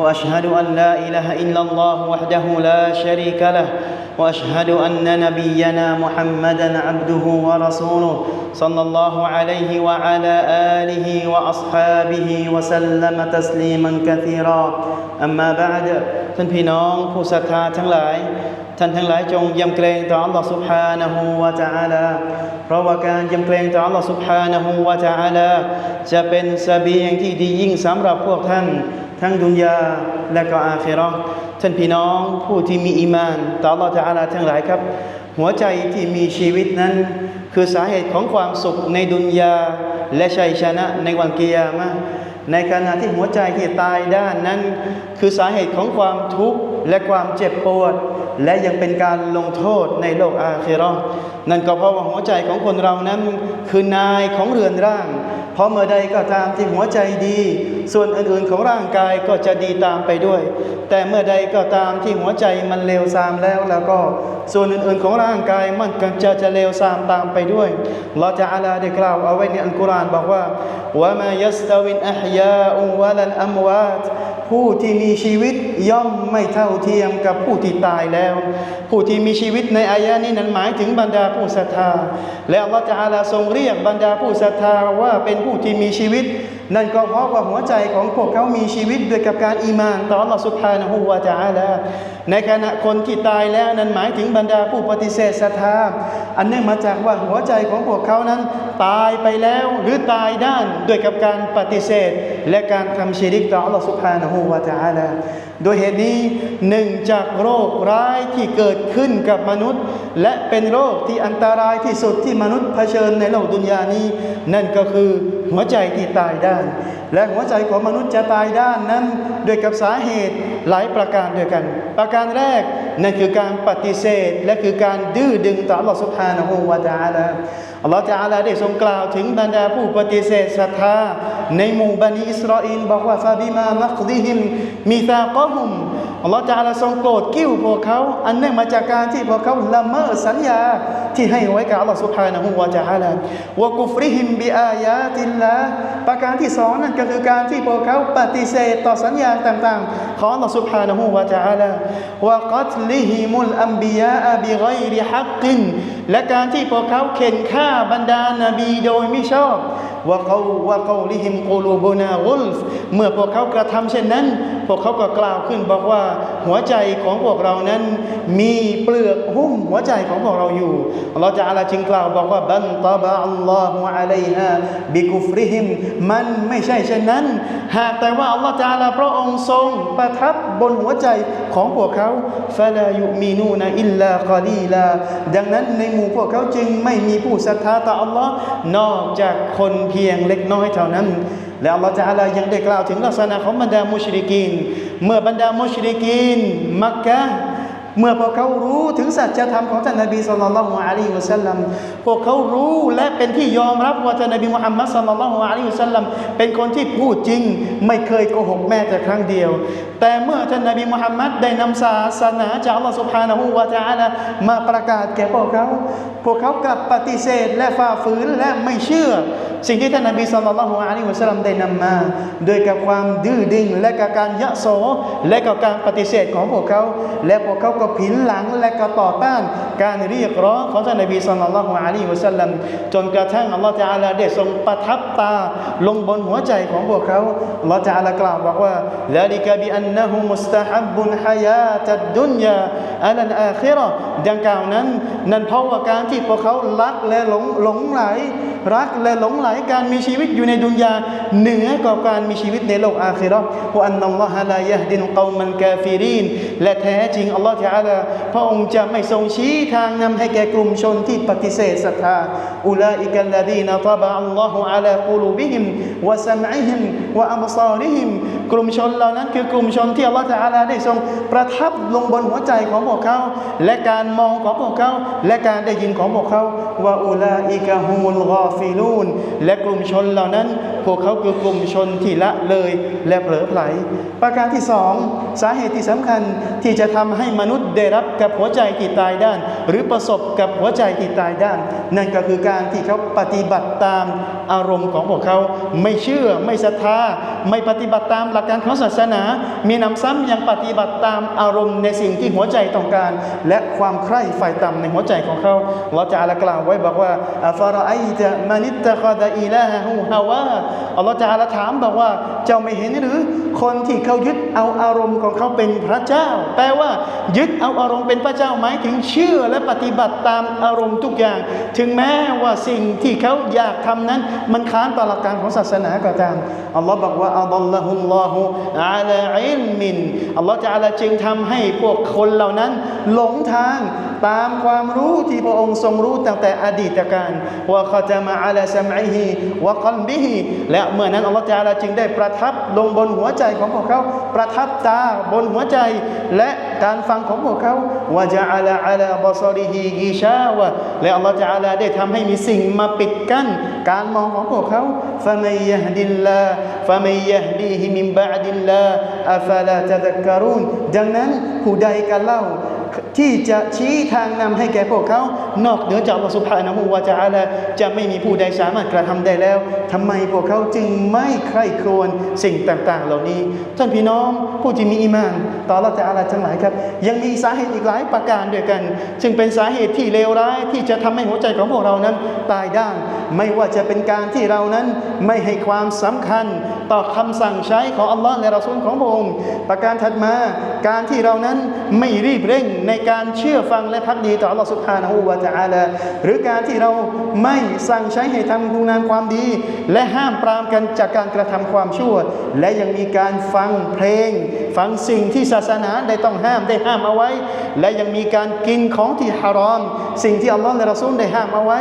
وأشهد أن لا إله إلا الله وحده لا شريك له وأشهد أن نبينا محمدا عبده ورسوله صلى الله عليه وعلى آله وأصحابه وسلم تسليما كثيرا. أما بعد ท่านพี่น้องผู้ศรัทธาทั้งหลาย ท่านทั้งหลายจงยำเกรงต่อ Allah سبحانه และ تعالى เพราะว่าการยำเกรงต่อ Allah سبحانه และ تعالى จะเป็นเสบียงที่ดียิ่งสำหรับพวกท่าน ทั้งดุนยาและก็อาคิเราะห์ท่านพี่น้องผู้ที่มีอีมาน ต่อ Allah تعالى ทั้งหลายครับ หัวใจที่มีชีวิตนั้น คือสาเหตุของความสุขในดุนยาและชัยชนะในวันกิยามะในขณะที่หัวใจที่ตายด้านนั้น คือสาเหตุของความทุกข์และความเจ็บปวด และยังเป็นการลงโทษในโลกอาคิเราะห์นั่นก็เพราะว่าหัวใจของคนเรานั้นคือนายของเรือนร่าง เพราะเมื่อใดก็ตามที่หัวใจดี ส่วนอื่นๆของร่างกายก็จะดีตามไปด้วย แต่เมื่อใดก็ตามที่หัวใจมันเลวทรามแล้วแล้วก็ ส่วนอื่นๆของร่างกายมันก็จะจะเลวทรามตามไปด้วยเราจะอาลาได้กล่าวเอาไว้ในอัลกุรอานบอกว่าว่ามายั ผู้ที่มีชีวิตย่อมไม่เท่าเทียมกับผู้ที่ตายแล้ว ผู้ที่มีชีวิตในอายะนี้นั้นหมายถึงบรรดาผู้ศรัทธา และอัลลอฮฺจะอาลาทรงเรียกบรรดาผู้ศรัทธาว่าเป็นผู้ที่มีชีวิต นั่นก็เพราะว่าหัวใจของพวกเขามีชีวิตด้วยกับการอีมานต่อหลักสุภานะฮูวาจาแล้วในขณะคนที่ตายแล้วนั้นหมายถึงบรรดาผู้ปฏิเสธศรัทธาอันเนื่องมาจากว่าหัวใจของพวกเขานั้น ตายไปแล้วหรือตายด้านด้วยกับการปฏิเสธ และการทำชีริกต่อหลักสุภานะฮูวาจาแล้วโดยเหตุนี้หนึ่งจากโรคร้ายที่เกิดขึ้นกับมนุษย์ และเป็นโรคที่อันตรายที่สุดที่มนุษย์เผชิญในโลกดุนยานี้ นั่นก็คือ หัวใจที่ตายด้าน และหัวใจของมนุษย์จะตายด้านนั้นด้วยกับสาเหตุหลายประการด้วยกัน ประการแรกนั่นคือการปฏิเสธและคือการดื้อดึงต่อหลลอฮฺสุบฮานะฮูวาจาละอัลลอฮฺจะอาลาได้ทรงกล่าวถึงบรรดาผู้ปฏิเสธศรัทธาในหมู่บันิอิสราเอลบอกว่าฟาบิมามักดิฮิมมีซาก็หุม อัลลอฮฺจะละทรงโกรธกิ้วพวกเขา อันเนื่องมาจากการที่พวกเขาละเมิดสัญญาที่ให้ไว้กับอัลลอฮฺสุภานะฮุวาจาละวกุฟริฮิมบิอายาติลละประการที่สองนั่นก็คือการที่พวกเขาปฏิเสธต่อสัญญาต่างๆ ของอัลลอฮฺสุภานะฮุวาจาละวกัตลิฮิมุลอัมบิยาบิไกริฮักกินและการที่พวกเขาเข็นฆ่าบรรดานาบีโดยไม่ชอบ ว่าเขาว่าเขาลิหิมกูลูบูนาวุลฟเมื่อพวกเขากระทำเช่นนั้น พวกเขาก็กล่าวขึ้นบอกว่าหัวใจของพวกเรานั้นมีเปลือกหุ้มหัวใจของพวกเราอยู่เราจะอะไรจึงกล่าวบอกว่าบันตบะอัลลอฮฺอะลัยฮะบิกุฟริฮิมมันไม่ใช่เช่นนั้น หากแต่ว่าอัลลอฮฺจะอาลาพระองค์ทรงประทับบนหัวใจของพวกเขาฟะลายุมีนูนะอิลลากอลีลาดังนั้นในหมู่พวกเขาจึงไม่มีผู้ศรัทธาต่ออัลลอฮ์นอกจากคนเพียงเล็กน้อยเท่านั้น แล้วเราจะอะไรยังได้กล่าวถึงลักษณะของบรรดามุชริกิน เมื่อบรรดามุชริกิน มักกะเมื่อพวกเขารู้ถึงสัจธรรมของท่านนบีสุลต่านละฮ์อะลัยฮิวสัลลัมพวกเขารู้และเป็นที่ยอมรับว่าท่านนบีมุฮัมมัดสุลต่านละฮ์อะลัยฮิสัลลัมเป็นคนที่พูดจริง ไม่เคยโกหกแม้แต่ครั้งเดียว แต่เมื่อท่านนบีมุฮัมมัดได้นำศาสนาจากอัลลอฮ์สุบานะฮูวาจาลมาประกาศแก่พวกเขา พวกเขากลับปฏิเสธและฝ่าฝืนและไม่เชื่อ สิ่งที่ท่านนบีสุลต่านลอฮ์อะลัยฮุสลามได้นำมา โดยกับความดื้อดึงและกับการยะโสและกับการปฏิเสธของพวกเขา และพวกเขาก็ผินหลังและก็ต่อต้านการเรียกร้องของท่านนบีสุลต่านลอฮ์อะลัยฮุสลามจนกระทั่งอัลลอฮฺจะอาลาได้ทรงประทับตาลงบนหัวใจของพวกเขาอัลลอฮฺจาลากล่าวบอกว่าละลิกะบิอันนะฮุมุสตะฮับบุนฮายาตัดดุนยาอัลันอาคิรอดังกล่าวนั้น นั่นเพราะว่าการที่พวกเขารักและหลงหลงไหลรักและหลงไหลการมีชีวิตอยู่ในดุนยาเหนือกว่าการมีชีวิตในโลกอาคิเราะห์ว่าอันนัลลอฮะลายะดินกอมันกาฟิรีนและแท้จริงอัลลอฮฺตะอาลาพระองค์จะไม่ทรงชี้ทางนำให้แก่กลุ่มชนที่ปฏิเสธศรัทธาอุลาอิกัลลดีนตบะอัลลอฮฺอะลากุลูบิฮิมวะซัมอิฮิมวะอัมซาริฮิมกลุ่มชนเหล่านั้นคือกลุ่มชนที่อัลลอฮฺตะอาลาได้ทรงประทับลงบนหัวใจของพวกเขา และการมองของพวกเขา และการได้ยินของพวกเขาว่าอุลาอิกะฮุมุลกอฟิลูนและกลุ่มชนเหล่านั้นพวกเขาคือกลุ่มชนที่ละเลยและเผลอไผลประการที่สองสาเหตุที่สำคัญที่จะทำให้มนุษย์ได้รับกับหัวใจที่ตายด้าน หรือประสบกับหัวใจที่ตายด้าน นั่นก็คือการที่เขาปฏิบัติตามอารมณ์ของพวกเขาไม่เชื่อไม่ศรัทธาไม่ปฏิบัติตามหลักการของศาสนา มีนำซ้ำยังปฏิบัติตามอารมณ์ในสิ่งที่หัวใจต้องการ และความใคร่ฝ่ายต่ำในหัวใจของเขาเราจะอาลากล่าวไว้บอกว่าอัฟรอไอตะมานิตตะคดอิลาฮูฮาวาอัลลอฮฺจะอาลาถามบอกว่าเจ้าไม่เห็นหรือ คนที่เขายึดเอาอารมณ์ของเขาเป็นพระเจ้า แปลว่า ยึดเอาอารมณ์เป็นพระเจ้าหมายถึงเชื่อและปฏิบัติตามอารมณ์ทุกอย่าง ถึงแม้ว่าสิ่งที่เขาอยากทำนั้น มันค้านต่อหลักการของศาสนาก็ตามอัลลอฮ์บอกว่าอัลลอฮุลลอฮุอาลาอิลมินอัลลอฮ์จะอาลาจึงทำให้พวกคนเหล่านั้น หลงทางตามความรู้ที่พระองค์ทรงรู้ตั้งแต่อดีตการว่าขจะมาอาลาสมัยฮีวะกัลบิฮีและเมื่อนั้นอัลลอฮ์จาลาจึงได้ประทับลงบนหัวใจของพวกเขา ประทับตาบนหัวใจ และการฟังของพวกเขาว่าจะอาลาอาลาบอซอริฮีกีชาวะและอัลลอฮ์จาลาได้ทำให้มีสิ่งมาปิดกั้น การมองของพวกเขาฟะมัยยะดิลลาฟะมัยยะดีฮิมินบะดิลลาอัฟลาตะซักกะรูนดังนั้นผู้ใดกันเล่า ที่จะชี้ทางนำให้แก่พวกเขา นอกเหนือจากอัลลอฮฺสุบฮานะฮูวะจะอาลาจะไม่มีผู้ใดสามารถกระทำได้แล้วทำไมพวกเขาจึงไม่ใคร่ครวญสิ่งต่างๆ เหล่านี้ท่านพี่น้องผู้ที่มีอีมานต่ออัลลอฮฺจะอาลาทั้งหลายครับ ยังมีสาเหตุอีกหลายประการด้วยกัน ซึ่งเป็นสาเหตุที่เลวร้ายที่จะทำให้หัวใจของพวกเรานั้นตายด้านไม่ว่าจะเป็นการที่เรานั้นไม่ให้ความสำคัญต่อคำสั่งใช้ของอัลลอฮ์และรอซูลของพระองค์ประการถัดมาการที่เรานั้นไม่รีบเร่งในการเชื่อฟังและพักดีต่ออัลลอฮฺสุบฮานะฮูวาจาลาหรือการที่เราไม่สั่งใช้ให้ทำคุณงามความดี และห้ามปรามกันจากการกระทำความชั่ว และยังมีการฟังเพลง ฟังสิ่งที่ศาสนาได้ต้องห้ามได้ห้ามเอาไว้ และยังมีการกินของที่ฮารอม สิ่งที่อัลลอฮฺและรอซูลได้ห้ามเอาไว้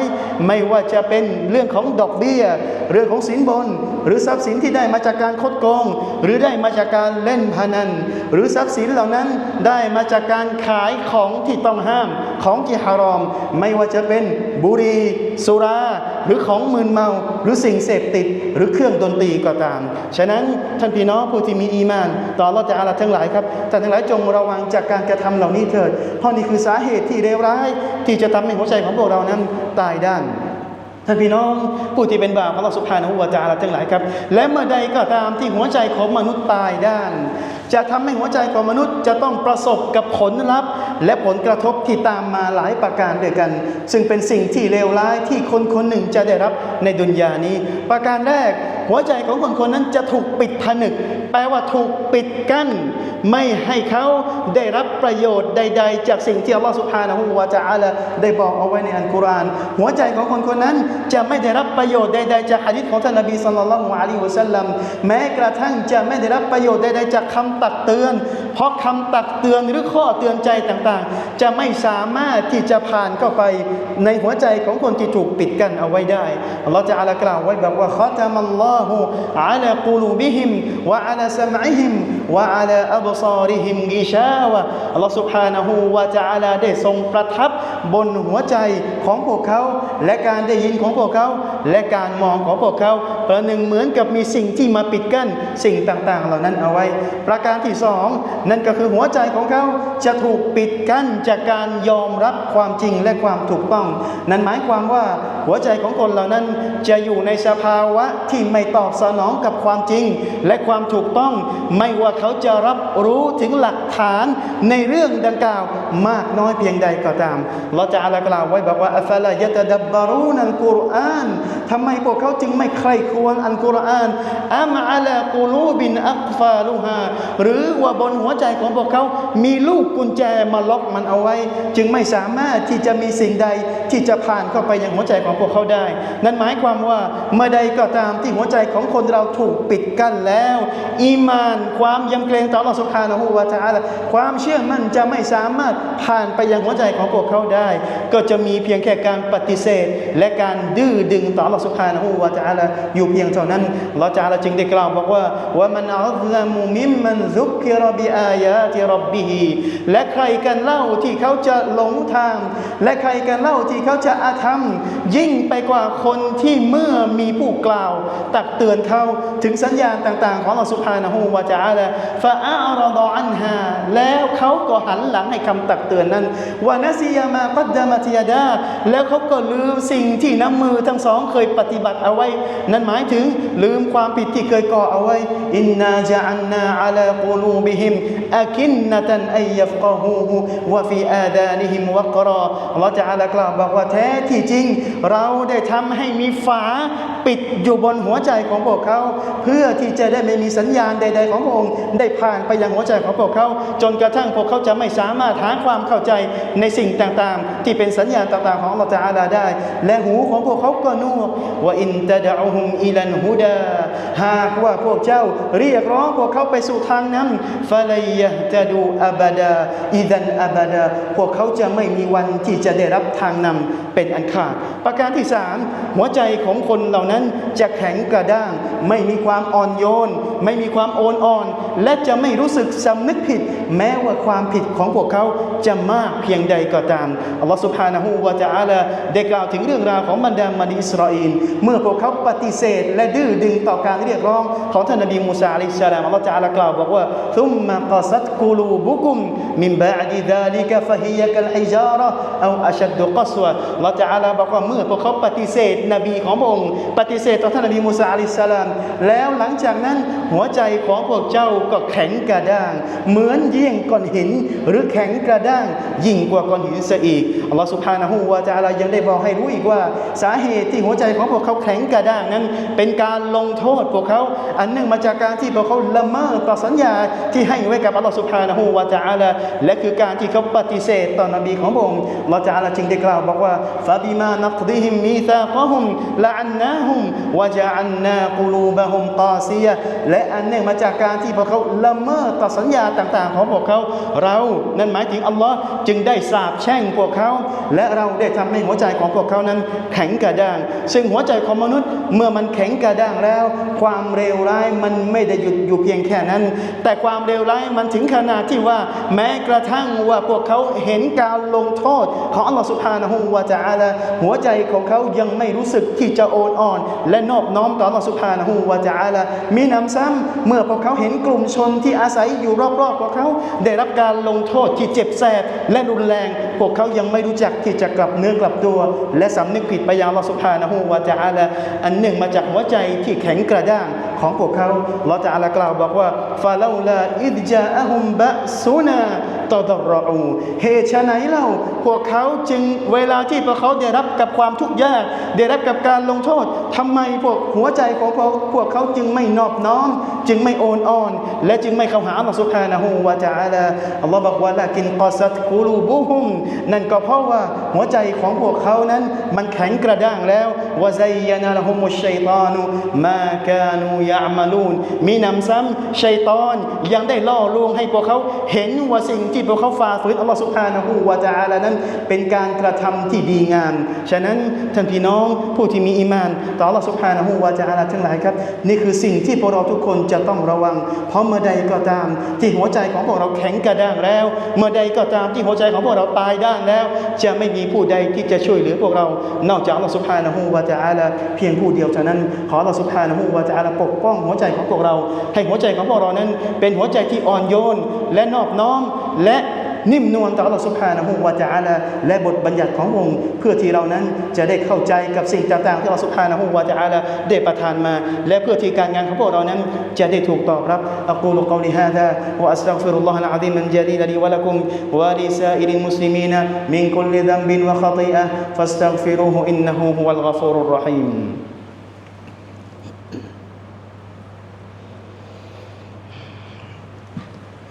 ไม่ว่าจะเป็นเรื่องของดอกเบี้ย เรื่องของสินบน หรือทรัพย์สินที่ได้มาจากการคดโกง หรือได้มาจากการเล่นพนัน หรือทรัพย์สินเหล่านั้นได้มาจากการขายของที่ต้องห้ามของที่ฮารอม ไม่ว่าจะเป็นบุหรี่สุราหรือของมึนเมาหรือสิ่งเสพติดหรือเครื่องดนตรีก็ตาม ฉะนั้นท่านพี่น้องผู้ที่มีอีมาน ต่อเราจะอาลาทั้งหลายครับท่านทั้งหลายจงระวังจากการกระทำเหล่านี้เถิด เพราะนี่คือสาเหตุที่เลวร้าย ที่จะทำให้หัวใจของพวกเรานั้นตายด้าน ท่านพี่น้องผู้ที่เป็นบาปของเราสุภาณหัวจาราทั้งหลายครับ และเมื่อใดก็ตามที่หัวใจของมนุษย์ตายด้าน จะทำให้หัวใจของมนุษย์จะต้องประสบกับผลลัพธ์ และผลกระทบที่ตามมาหลายประการด้วยกัน ซึ่งเป็นสิ่งที่เลวร้ายที่คนคนหนึ่งจะได้รับในดุนยานี้ ประการแรกหัวใจของคนคนนั้นจะถูกปิดผนึก แปลว่าถูกปิดกั้น ไม่ให้เขาได้รับประโยชน์ใด ๆ จากสิ่งที่อัลลอฮฺสุบฮานะฮูวะจะอาลาได้บอกเอาไว้ในอัลกุรอานหัวใจของคนคนนั้นจะไม่ได้รับประโยชน์ใด ๆ จากหะดีษของท่านนบีสัลลัลลอฮุอะลัยฮิวะสัลลัมแม้กระทั่งจะไม่ได้รับประโยชน์ใดๆจากคำตักเตือน เพราะคำตักเตือนหรือข้อเตือนใจต่างๆ จะไม่สามารถที่จะผ่านเข้าไปในหัวใจของคนที่ถูกปิดกั้นเอาไว้ได้อัลลอฮฺจะอาลากล่าวไว้แบบว่าขอตามัลลอฮุอะลากูลูบิฮิมวะอะลาสมัยฮิม วะอาลาอับซอริฮิมกิชาวะอัลลอฮฺสุบฮานะฮูวะจาลาได้ทรงประทับบนหัวใจของพวกเขา และการได้ยินของพวกเขา และการมองของพวกเขา ประหนึ่งเหมือนกับมีสิ่งที่มาปิดกั้นสิ่งต่างๆ เหล่านั้นเอาไว้ ประการที่สองนั่นก็คือหัวใจของเขาจะถูกปิดกั้นจากการยอมรับความจริงและความถูกต้อง นั่นหมายความว่าหัวใจของคนเหล่านั้นจะอยู่ในสภาวะที่ไม่ตอบสนองกับความจริง และความถูกต้องไม่ว่าเขาจะรับรู้ถึงหลักฐานในเรื่องดังกล่าวมากน้อยเพียงใดก็ตามเราจะอาลากล่าวไว้บอกว่าอัฟลายะตะดับบารูนัลกุรอานทำไมพวกเขาจึงไม่ใคร่ครวญอัลกุรอานอัมอาลากูลูบินอักฟาลูฮาหรือว่าบนหัวใจของพวกเขามีลูกกุญแจมาล็อกมันเอาไว้ จึงไม่สามารถที่จะมีสิ่งใดที่จะผ่านเข้าไปยังหัวใจของพวกเขาได้ นั่นหมายความว่าเมื่อใดก็ตามที่หัวใจของคนเราถูกปิดกั้นแล้ว อีมานความยำเกรงต่ออัลลอสุบฮานะฮูวะตะอาลาความเชื่อมั่นจะไม่สามารถผ่านไปยังหัวใจของพวกเขาได้ ก็จะมีเพียงแค่การปฏิเสธ และการดื้อดึงต่ออัลลอสุบฮานะฮูวะตะอาลาอยู่เพียงเท่านั้นอัลลอฮฺตะอาลาจึงได้กล่าวบอกว่าว่ามันอัลลมุมิมมันซุกิรบิอายาติรับบิฮีและใครกันเล่าที่เขาจะหลงทาง และใครกันเล่าที่เขาจะอาธรรม ยิ่งไปกว่าคนที่เมื่อมีผู้กล่าว ตักเตือนเขาถึงสัญญาณต่าง ๆ ของอัลลอฮฺสุบฮานะฮูวะจาละฟาอัลรดอันฮาแล้วเขาก็หันหลังให้คำตักเตือนนั้นวานาซียามากัดดามาติยาดาแล้วเขาก็ลืมสิ่งที่น้ำมือทั้งสองเคยปฏิบัติเอาไว้ นั่นหมายถึงลืมความผิดที่เคยก่อเอาไว้อินนาจะอันนาอัลกูลูบิฮิมอากินนตันไอยัฟกะฮูฮูวะฟีอาดานิฮิมวะกรออัลลอฮฺจะอาลกล่าวบอกว่าแท้ที่จริง เราได้ทำให้มีฝาปิดอยู่บนหัวใจของพวกเขา เพื่อที่จะได้ไม่มีสัญญาณใด ๆ ของพระองค์ได้ผ่านไปยังหัวใจของพวกเขา จนกระทั่งพวกเขาจะไม่สามารถหาความเข้าใจในสิ่งต่างๆ ที่เป็นสัญญาณต่างๆของอัลลอฮฺอาลาได้ และหูของพวกเขาก็นุ่มว่าอินตะดะอุฮุมอิลันฮุดาหากว่าพวกเจ้าเรียกร้องพวกเขาไปสู่ทางนั้นฟะลัยยะตะดูอับดาอิดันอับดาพวกเขาจะไม่มีวันที่จะได้รับทางนำเป็นอันขาด ประการที่สามหัวใจของคนเหล่านั้นจะแข็งกระด้าง ไม่มีความอ่อนโยน ไม่มีความโอนอ่อนและจะไม่รู้สึกสำนึกผิด แม้ว่าความผิดของพวกเขาจะมากเพียงใดก็ตามอัลลอฮฺสุบฮานะฮูวาจาลาได้กล่าวถึงเรื่องราวของบรรดามนีอิสราเอลเมื่อพวกเขาปฏิเสธ และดื้อดึงต่อการเรียกร้องของท่านนบีมูซาอิสสลามอัลลอฮฺจาลากล่าวบอกว่าทุมมากษัดกูลูบุกุมมินบาดีดาลิกฟะฮียกัลอิจาระเอาอัชดดุกัสวะอัลลอฮฺจาลาบอกว่าเมื่อพวกเขาปฏิเสธนบีของพระองค์ปฏิเสธต่อท่านนบีมูซาอิสสลามแล้วหลังจากนั้นหัวใจของพวกเจ้าก็แข็งกระด้าง เหมือนเยี่ยงก้อนหิน หรือแข็งกระด้าง ยิ่งกว่าก้อนหินซะอีกอัลลอฮฺสุบฮานะฮูวาจาลายังได้บอกให้รู้อีกว่า สาเหตุที่หัวใจของพวกเขาแข็งกระด้างนั้น เป็นการลงโทษพวกเขา อันเนื่องมาจากการที่พวกเขาละเมิดต่อสัญญาที่ให้ไว้กับอัลลอฮฺสุบฮานะฮูวาจาลาและคือการที่เขาปฏิเสธต่อนบีของพระองค์อัลลอฮฺจาลาจึงได้กล่าวบอกว่าฟาบิมานักดิฮิมมีซาคฮุมละอันนาฮุมวาจาอันนากลูบะฮุมกาซียและอันเนื่องมาจากการที่พวกเขาละเมิดต่อสัญญาต่างๆ ของพวกเขา เรานั่นหมายถึงอัลลอฮ์จึงได้สาปแช่งพวกเขา และเราได้ทำให้หัวใจของพวกเขานั้นแข็งกระด้าง ซึ่งหัวใจของมนุษย์เมื่อมันแข็งกระด้างแล้ว ความเลวร้ายมันไม่ได้หยุดอยู่เพียงแค่นั้น แต่ความเลวร้ายมันถึงขนาดที่ว่าแม้กระทั่งว่าพวกเขาเห็นการลงโทษของอัลลอฮฺสุบฮานะฮูวะจะอาลาหัวใจของเขายังไม่รู้สึกที่จะโอนอ่อน และนอบน้อมต่ออัลลอฮฺสุบฮานะฮูวะจะอาลามีน้ำซ้ำเมื่อพวกเขาเห็นกลุ่มชนที่อาศัยอยู่รอบๆพวกเขา ได้รับการลงโทษที่เจ็บแสบและรุนแรง พวกเขายังไม่รู้จักที่จะกลับเนื้อกลับตัว และสำนึกผิดไปยังลอสุบฮานะฮูวะจะอาลาอันหนึ่งมาจากหัวใจที่แข็งกระด้างของพวกเขาเราจะอาลากล่าวบอกว่าฟาลาลาอิดจาอะฮุมบะซุนาตอดรออูเหตุไฉนเล่าพวกเขาจึงเวลาที่พวกเขาได้รับกับความทุกข์ยาก ได้รับกับการลงโทษทำไมพวกหัวใจของพวกพวกเขาจึงไม่นอบน้อมจึงไม่โอนอ่อน และจึงไม่เข้าหาอัลลอฮฺสุบฮานะฮูวะจะอาลาอัลลอฮฺบอกว่าละกินกอสัตกูลูบุฮุมนั่นก็เพราะว่าหัวใจของพวกเขานั้น มันแข็งกระด้างแล้ววะไซยานะละฮุมุชัยตานุมากานูยะมาลูนมีนำซ้ำชัยตอนยังได้ล่อลวงให้พวกเขาเห็นว่าสิ่งที่พวกเขาฝ่าฝืนอัลลอฮฺสุฮานะฮูวะจะอาลานั้น เป็นการกระทำที่ดีงาม ฉะนั้นท่านพี่น้องผู้ที่มีอีมาน ต่ออัลลอฮฺสุฮานะฮูวะจะอาลาทั้งหลายครับ นี่คือสิ่งที่พวกเราทุกคนจะต้องระวัง เพราะเมื่อใดก็ตาม ที่หัวใจของพวกเราแข็งกระด้างแล้ว เมื่อใดก็ตามที่หัวใจของพวกเราตายด้านแล้ว จะไม่มีผู้ใดที่จะช่วยเหลือพวกเรา นอกจากอัลลอฮฺสุบฮานะฮูวะจะอาลเพียงผู้เดียวเท่านั้น ขออัลลอฮฺสุบฮานะฮูวะจะอาลปกป้องหัวใจของพวกเรา ให้หัวใจของพวกเรานั้น เป็นหัวใจที่อ่อนโยนและนอบน้อมและ นิ่มนวลต่ออัลลอฮฺสุบฮานะฮูวะจาลาและบทบัญญัติขององค์ เพื่อที่เรานั้นจะได้เข้าใจกับสิ่งต่างๆ ที่อัลลอฮฺสุบฮานะฮูวะจาลาได้ประทานมา และเพื่อที่การงานของพวกเรานั้นจะได้ถูกตอบรับอักูลุกอลิฮาดาวะอัสตัฟิรุลลอฮะอะซีมันจลีลลีวะละกุมวะลิซาอิริลมุสลิมีนมินคุลลิซัมบินวะขะตีอะฟัสตัฆฟิรุฮุอินนะฮูฮุวัลฆะฟูรุรราะฮีม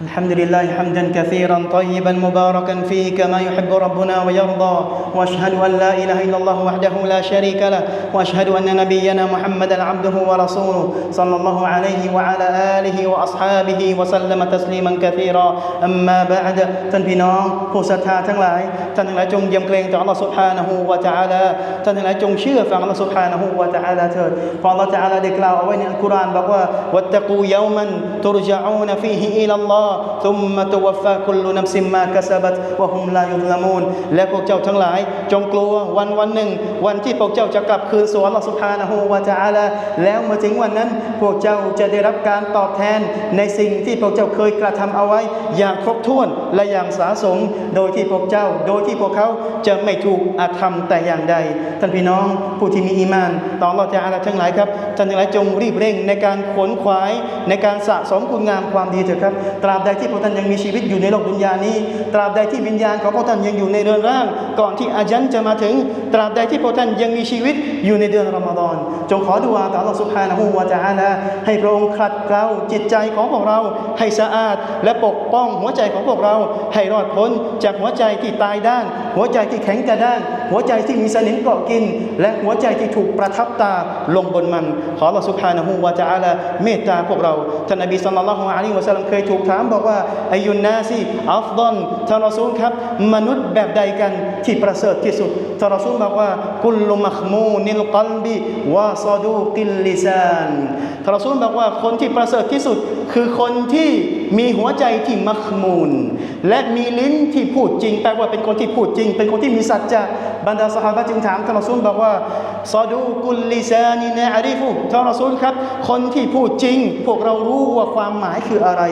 الحمد لله حمدا كثيرا طيبا مباركا فيه كما يحب ربنا ويرضى واشهد ان لا اله الا الله وحده لا شريك له واشهد ان نبينا محمدا عبده ورسوله صلى الله عليه وعلى اله واصحابه وسلم تسليما كثيرا اما بعد ท่านพี่น้องผู้ศรัทธาทั้งหลายท่านทั้งหลายจงยำเกรงต่อ Allah سبحانه และ تعالى ท่านทั้งหลายจงเชื่อฟัง Allah سبحانه และ تعالى เถิดเพราะ Allah تعالى ได้กล่าวเอาไว้ในอัลกุรอานบอกว่าวัตตะกูยามันตุรจาอูนฟีฮิอิลลัลลอฮ อ ซุมมะตุวัฟฟาคุลลุนัฟซิมมากัสบัตวะฮุมลายุลามูนและพวกเจ้าทั้งหลาย จงกลัววันวันหนึ่ง วันที่พวกเจ้าจะกลับคืนสู่อัลลอฮฺสุบฮานะฮูวะตะอาลาแล้วเมื่อถึงวันนั้น พวกเจ้าจะได้รับการตอบแทนในสิ่งที่พวกเจ้าเคยกระทำเอาไว้ อย่างครบถ้วนและอย่างสาสม โดยที่พวกเจ้า โดยที่พวกเขาจะไม่ถูกอาธรรมแต่อย่างใด ท่านพี่น้องผู้ที่มีอีมานต่ออัลลอฮฺจะอาลาทั้งหลายครับท่านทั้งหลายจงรีบเร่งในการขวนขวายในการสะสมคุณงามความดีเถอะครับตราบใดที่พวกท่านยังมีชีวิตอยู่ในโลกดุนยานี้ ตราบใดที่วิญญาณของพวกท่านยังอยู่ในเรือนร่าง ก่อนที่อาจันจะมาถึง ตราบใดที่พวกท่านยังมีชีวิตอยู่ในเดือนรอมฎอน จงขอดุอาต่ออัลอสุบฮานะฮูวะตะอาลาให้พระองค์ขัดเกลาจิตใจของพวกเราให้สะอาด และปกป้องหัวใจของพวกเราให้รอดพ้นจากหัวใจที่ตายด้าน หัวใจที่แข็งกระด้าง หัวใจที่มีสนิมเกาะกิน และหัวใจที่ถูกประทับตาลงบนมัน ขออัลอสุบฮานะฮูวะตะอาลาเมตตาพวกเราท่านนบีศ็อลลัลลอฮุอะลัยฮิวะซัลลัมเคยถูกถามบอกว่าอายุนนาซีอัฟดอนทารอซูลครับ มนุษย์แบบใดกันที่ประเสริฐที่สุดทารอซูลบอกว่ากุลลุมัคมูนิลกัลบีวาซอดูกิลลิซานทารอซูลบอกว่าคนที่ประเสริฐที่สุด คือคนที่มีหัวใจที่มัคมูนและมีลิ้นที่พูดจริง แปลว่าเป็นคนที่พูดจริง เป็นคนที่มีสัจจะบรรดาสหายจึงถามท่านรอซูลบอกว่าซาดูกุลลิซานินะอาริฟุท่านรอซูลครับ คนที่พูดจริง พวกเรารู้ว่าความหมายคืออะไร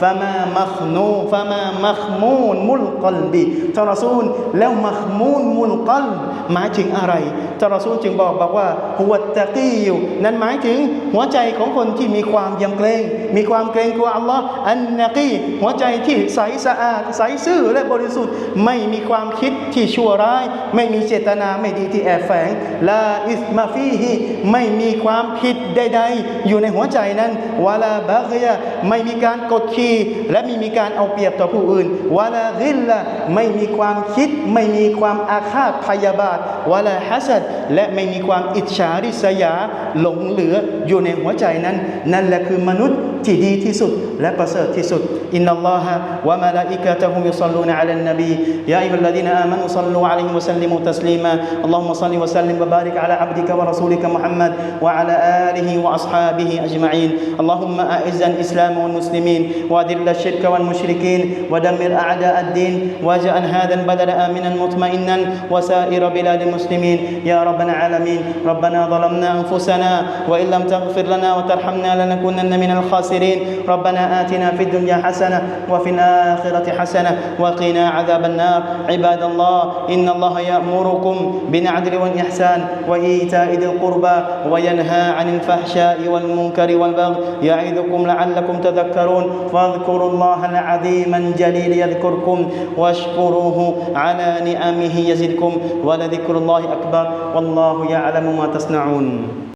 ฟามามัคนูฟามามัคมูนมุลกลบิท่านรอซูลแล้วมัคมูนมุลกลหมายถึงอะไรท่านรอซูลจึงบอกบอกว่าหัวตะกี้อยู่นั้นหมายถึงหัวใจของคนที่มีความยำเกรง มีความเกรงกลัวอัลลอฮ์อันนักีหัวใจที่ใสสะอาด ใสซื่อและบริสุทธิ์ ไม่มีความคิดที่ชั่วร้าย ไม่มีเจตนาไม่ดีที่แอบแฝงลาอิสมาฟีฮิไม่มีความผิดใด ๆ อยู่ในหัวใจนั้นวาลาบาเกียไม่มีการกดขี่และไม่มีการเอาเปรียบต่อผู้อื่นวาลาฮิลละไม่มีความคิด ไม่มีความอาฆาตพยาบาทวาลาฮัสัดและไม่มีความอิจฉาริษยาหลงเหลืออยู่ในหัวใจนั้น นั่นแหละคือมนุษย์ ที่ดีที่สุดและประเสริฐที่สุด إن الله وملائكته يصلون على النبي. يا أيها الذين آمنوا صلوا عليه وسلموا تسليما. اللهم صل وسلم وبارك على عبدك ورسولك محمد وعلى آله وأصحابه أجمعين. اللهم أعز الإسلام والمسلمين. وأذل الشرك والمشركين. ودمر أعداء الدين. واجعل هذا البلد آمنا مطمئنا. وسائر بلاد المسلمين. يا رب العالمين. ربنا ظلمنا أنفسنا وإن لم تغفر لنا وترحمنا لنكونن من الخاسرين. ربنا آتنا في الدنيا حسنة حسنة وفي الآخرة حسنة وقنا عذاب النار. عباد الله إن الله يأمركم بالعدل والإحسان وإيتاء ذي القربى وينهى عن الفحشاء والمنكر والبغي. يعظكم لعلكم تذكرون. فاذكروا الله العظيم الجليل يذكركم واشكروه على نعمه يزدكم ولذكر الله أكبر. والله يعلم ما تصنعون.